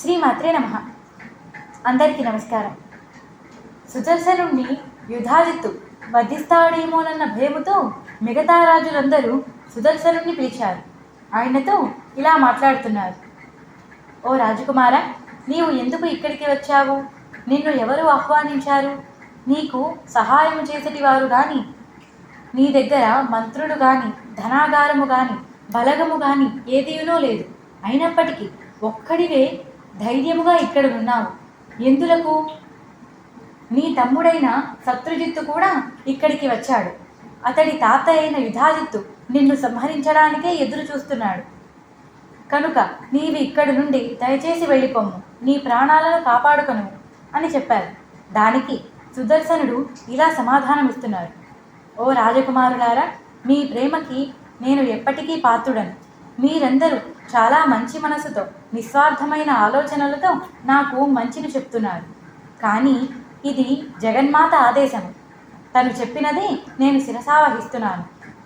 శ్రీమాత్రే నమ. అందరికీ నమస్కారం. సుదర్శనుణ్ణి యుధాజిత్తు వధిస్తాడేమోనన్న భయముతో మిగతా రాజులందరూ సుదర్శనుణ్ణి పిలిచారు. ఆయనతో ఇలా మాట్లాడుతున్నారు. ఓ రాజకుమార నీవు ఎందుకు ఇక్కడికి వచ్చావు? నిన్ను ఎవరు ఆహ్వానించారు? నీకు సహాయం చేసేటి వారు కానీ నీ దగ్గర మంత్రులు కానీ ధనాగారము కానీ బలగము కానీ ఏదీనో లేదు. అయినప్పటికీ ఒక్కడివే ధైర్యముగా ఇక్కడ ఉన్నావు ఎందులకు? నీ తమ్ముడైన శత్రుజిత్తు కూడా ఇక్కడికి వచ్చాడు. అతడి తాత అయిన యుధాజిత్తు నిన్ను సంహరించడానికే ఎదురు చూస్తున్నాడు కనుక నీవి ఇక్కడి నుండి దయచేసి వెళ్ళిపోము నీ ప్రాణాలను కాపాడుకొను అని చెప్పారు. దానికి సుదర్శనుడు ఇలా సమాధానమిస్తున్నారు. ఓ రాజకుమారులారా మీ ప్రేమకి నేను ఎప్పటికీ పాత్రుడను. మీరందరూ చాలా మంచి మనసుతో నిస్వార్థమైన ఆలోచనలతో నాకు మంచిని చెప్తున్నారు. కానీ ఇది జగన్మాత ఆదేశం తను చెప్పినదే నేను శిరసావహిస్తున్నాను.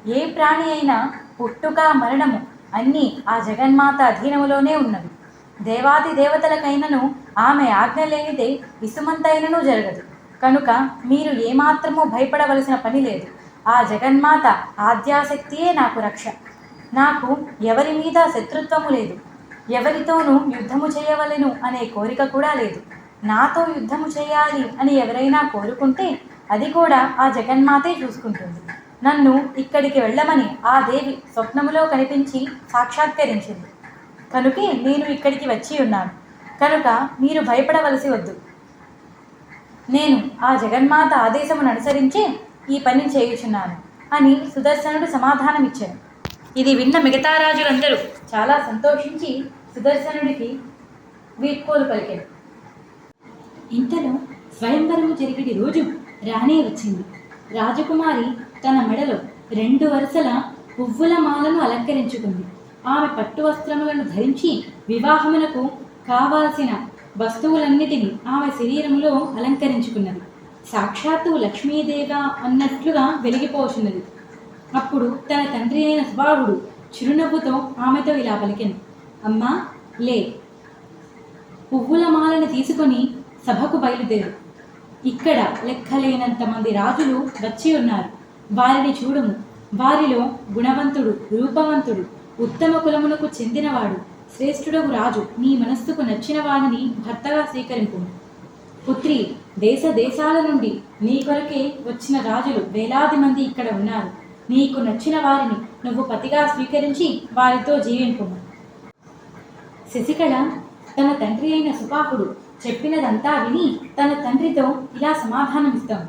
ఏ ప్రాణి అయినా పుట్టుక మరణము అన్నీ ఆ జగన్మాత అధీనములోనే ఉన్నవి. దేవాది దేవతలకైనను ఆమె ఆజ్ఞ లేనిదే విసుమంతైనను జరగదు. కనుక మీరు ఏమాత్రమూ భయపడవలసిన పని లేదు. ఆ జగన్మాత ఆద్యాశక్తియే నాకు రక్ష. నాకు ఎవరి మీద శత్రుత్వము లేదు. ఎవరితోనూ యుద్ధము చేయవలెను అనే కోరిక కూడా లేదు. నాతో యుద్ధము చేయాలి అని ఎవరైనా కోరుకుంటే అది కూడా ఆ జగన్మాతే చూసుకుంటుంది. నన్ను ఇక్కడికి వెళ్ళమని ఆ దేవి స్వప్నములో కనిపించి సాక్షాత్కరించింది. కనుకే నేను ఇక్కడికి వచ్చి ఉన్నాను. కనుక మీరు భయపడవలసి వద్దు. నేను ఆ జగన్మాత ఆదేశమును అనుసరించే ఈ పని చేయుచున్నాను అని సుదర్శనుడు సమాధానమిచ్చాడు. ఇది విన్న మిగతా రాజులందరూ చాలా సంతోషించి సుదర్శనుడికి వీడ్కోలు పలికారు. ఇంతలో స్వయంవరము జరిగిన రోజు రాణి వచ్చింది. రాజకుమారి తన మెడలో రెండు వరుసల పువ్వుల మాలను అలంకరించుకుంది. ఆమె పట్టు వస్త్రములను ధరించి వివాహమునకు కావాల్సిన వస్తువులన్నిటినీ ఆమె శరీరములో అలంకరించుకున్నది. సాక్షాత్తు లక్ష్మీదేవ అన్నట్లుగా వెలిగిపోచున్నది. అప్పుడు తన తండ్రి అయిన సుబాహుడు చిరునవ్వుతో ఆమెతో ఇలా పలికెను అమ్మా లే. పువ్వుల మాలను తీసుకొని సభకు బయలుదేరు. ఇక్కడ లెక్కలేనంత మంది రాజులు వచ్చి ఉన్నారు. వారిని చూడము. వారిలో గుణవంతుడు రూపవంతుడు ఉత్తమ కులమునకు చెందినవాడు శ్రేష్ఠుడగు రాజు నీ మనస్సుకు నచ్చిన వారిని భర్తగా స్వీకరింపు. పుత్రి దేశ దేశాల నుండి నీ కొరకే వచ్చిన రాజులు వేలాది మంది ఇక్కడ ఉన్నారు. నీకు నచ్చిన వారిని నువ్వు పతిగా స్వీకరించి వారితో జీవింపు శశికళ తన తండ్రి అయిన సుపాహుడు చెప్పినదంతా విని తన తండ్రితో ఇలా సమాధానమిస్తాం.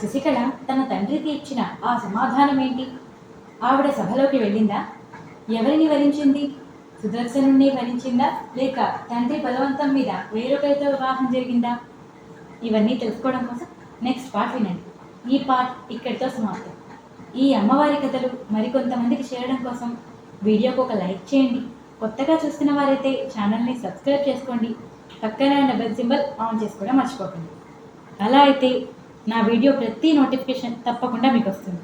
శశికళ తన తండ్రికి ఇచ్చిన ఆ సమాధానం ఏంటి ఆవిడ సభలోకి వెళ్ళిందా? ఎవరిని వరించింది సుదర్శనుణ్ణి వరించిందా లేక తండ్రి బలవంతం మీద వేరొకరితో వివాహం జరిగిందా? ఇవన్నీ తెలుసుకోవడం కోసం నెక్స్ట్ పార్ట్ వినండి. ఈ పార్ట్ ఇక్కడితో సమాప్తం. ఈ అమ్మవారి కథలు మరికొంతమందికి చేరడం కోసం వీడియోకు ఒక లైక్ చేయండి. కొత్తగా చూస్తున్న వారైతే ఛానల్ని సబ్స్క్రైబ్ చేసుకోండి. పక్కనే ఉన్న బెల్ సింబల్ ఆన్ చేసుకోవడం మర్చిపోకండి. అలా అయితే నా వీడియో ప్రతి నోటిఫికేషన్ తప్పకుండా మీకు వస్తుంది.